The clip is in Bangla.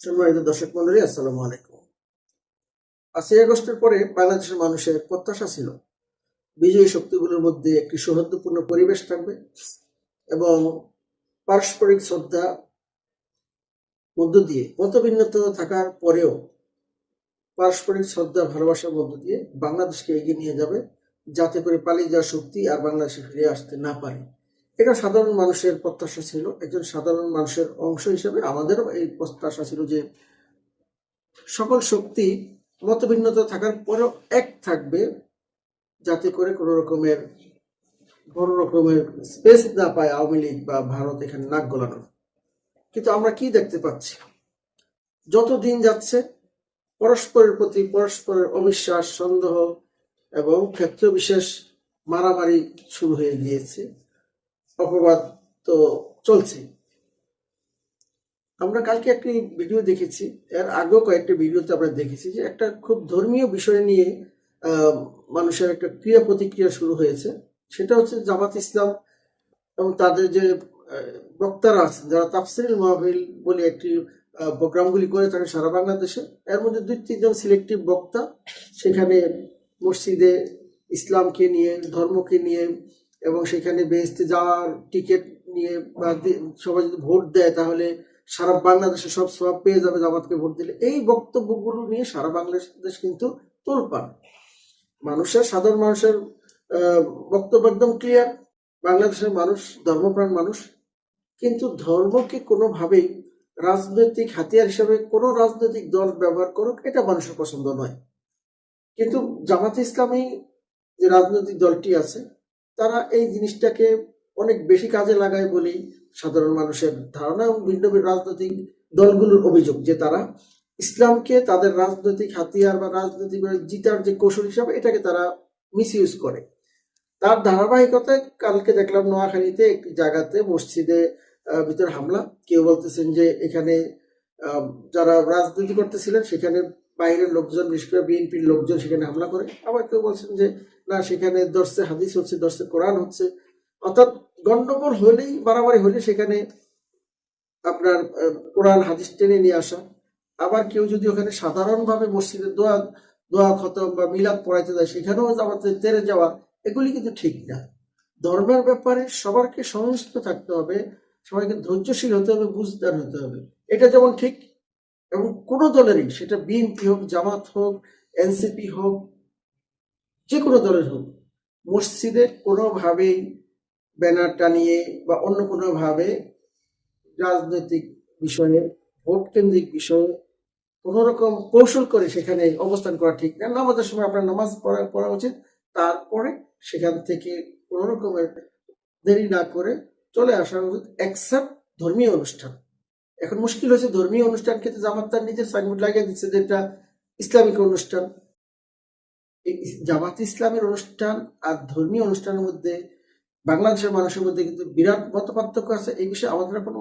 সম্মানিত দর্শক মন্ডলী, আসসালামু আলাইকুম। পাঁচই আগস্টের পরে বাংলাদেশের মানুষের প্রত্যাশা ছিল, বিজয়ী শক্তিগুলোর মধ্যে একটি সৌহার্দ্যপূর্ণ পরিবেশ থাকবে এবং পারস্পরিক শ্রদ্ধা মধ্য দিয়ে মতভিন্নতা থাকার পরেও পারস্পরিক শ্রদ্ধা, ভালোবাসার মধ্য দিয়ে বাংলাদেশকে এগিয়ে নিয়ে যাবে, যাতে করে পালিয়ে যাওয়া শক্তি আর বাংলাদেশে ফিরে আসতে না পারে। এটা সাধারণ মানুষের প্রত্যাশা ছিল। একজন সাধারণ মানুষের অংশ হিসেবে আমাদেরও এই প্রত্যাশা ছিল যে সকল শক্তি মতভিন্নতা থাকার পরেও এক থাকবে, যাতে করে কোনো রকমের বড় রকমের স্পেস না পায় আওয়ামী লীগ বা ভারত এখানে নাক গলানো। কিন্তু আমরা কি দেখতে পাচ্ছি? যত দিন যাচ্ছে, পরস্পরের প্রতি পরস্পরের অবিশ্বাস, সন্দেহ এবং ক্ষেত্র বিশেষ মারামারি শুরু হয়ে গিয়েছে। অপবাদ তো চলছে। আমরা কালকে একটি ভিডিও দেখেছি। এর আগেও কয়েকটা ভিডিওতে আমরা দেখেছি যে একটা খুব ধর্মীয় বিষয় নিয়ে মানুষের একটা ক্রিয়া প্রতিক্রিয়া শুরু হয়েছে। সেটা হচ্ছে জামাত ইসলাম এবং তাদের যে বক্তারা আছেন, যারা তাফসিরুল মাহফিল বলে একটি প্রোগ্রামগুলি করে থাকে সারা বাংলাদেশে, এর মধ্যে দুই তিনজন সিলেক্টিভ বক্তা। সেখানে মসজিদে ইসলামকে নিয়ে, ধর্মকে নিয়ে এবং সেখানে বেহেস্তে যাওয়ার টিকিট নিয়ে বা সবাই যদি ভোট দেয়, তাহলে সারা বাংলাদেশে সব সব পেয়ে যাবে জামাতকে ভোট দিলে। এই বক্তব্যগুলো নিয়ে সারা বাংলাদেশ কিন্তু তোলপাড়। মানুষের, সাধারণ মানুষের বক্তব্য একদম ক্লিয়ার বাংলাদেশের মানুষ, ধর্মপ্রাণ মানুষ। কিন্তু ধর্মকে কোনোভাবেই রাজনৈতিক হাতিয়ার হিসেবে কোনো রাজনৈতিক দল ব্যবহার করুক, এটা মানুষের পছন্দ নয়। কিন্তু জামাত ইসলামী যে রাজনৈতিক দলটি আছে তারা এই জিনিসটাকে অনেক বেশি কাজে লাগায় বলেই সাধারণ মানুষের ধারণা এবং ভিন্ন রাজনৈতিক দলগুলোর অভিযোগ যে তারা ইসলামকে তাদের রাজনৈতিক হাতিয়ার বা রাজনৈতিক জিতার যে কৌশল হিসাবে এটাকে তারা মিস ইউজ করে। তার ধারাবাহিকতায় কালকে দেখলাম নোয়াখালীতে একটি জায়গাতে মসজিদে ভিতরে হামলা। কেউ বলতেছেন যে এখানে যারা রাজনীতি করতেছিলেন সেখানে বাইরের লোকজন, বিশেষ করে বিএনপির লোকজন সেখানে হামলা করে। আবার কেউ বলছেন যে না, সেখানে দর্শে হাদিস হচ্ছে, দর্শে কোরআন হচ্ছে। অর্থাৎ গন্ডগোল হলেই বাড়াবাড়ি হলে সেখানে আপনার কোরআন হাদিস টেনে নিয়ে আসা। আবার কেউ যদি ওখানে সাধারণভাবে মসজিদে দোয়া দোয়া খতম বা মিলাদ পড়াইতে যায়, সেখানেও আমাদের তেরে যাওয়া, এগুলি কিন্তু ঠিক না। ধর্মের ব্যাপারে সবারকে সংযুক্ত থাকতে হবে, সবাইকে ধৈর্যশীল হতে হবে, বুঝদার হতে হবে। এটা যেমন ঠিক, এবং কোনো দলেরই, সেটা বিএনপি হোক, জামাত হোক, এনসিপি হোক যে কোনো দলের হোক, মসজিদে কোনোভাবেই ব্যানার টানিয়ে বা অন্য কোনোভাবে রাজনৈতিক বিষয়ে ভোট কেন্দ্রিক বিষয়ে কোন রকম কৌশল করে সেখানে অবস্থান করা ঠিক না। নামাজের সময় আপনার নামাজ পড়া পড়া উচিত। তারপরে সেখান থেকে কোন রকমের দেরি না করে চলে আসা উচিত। এক্সেপ্ট ধর্মীয় অনুষ্ঠান। এখন মুশকিল হয়েছে ধর্মীয় অনুষ্ঠান ক্ষেত্রে জামাত তার নিজের সাইনবোর্ড লাগিয়ে দিচ্ছে যে এটা ইসলামিক অনুষ্ঠান। জামাত ইসলামের অনুষ্ঠান আর ধর্মীয় অনুষ্ঠানের মধ্যে বাংলাদেশের মানুষের মধ্যে কিন্তু বিরাট মত পার্থক্য আছে। এই বিষয়ে আমাদের কোনো